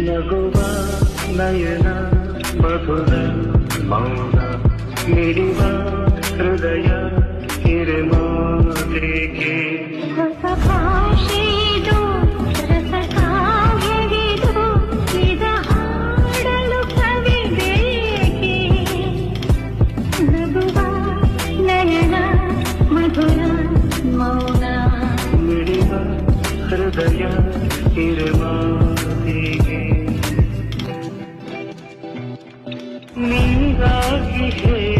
నగువా నయన మధుర మౌన నిడివ హృదయ హిరమాదేకే ಹೊಸ ಭಾಷೆದು ರಸ ಕಾಗೆದು ಇದ ಹಾಡಲು ಕವಿ ಬೇಕೆ ನಗುವ ನಯನ ಮಧುರ ಮೌನ ನಿಡಿವ ಹೃದಯ ನಿಂದಾಗಿ ಹೇ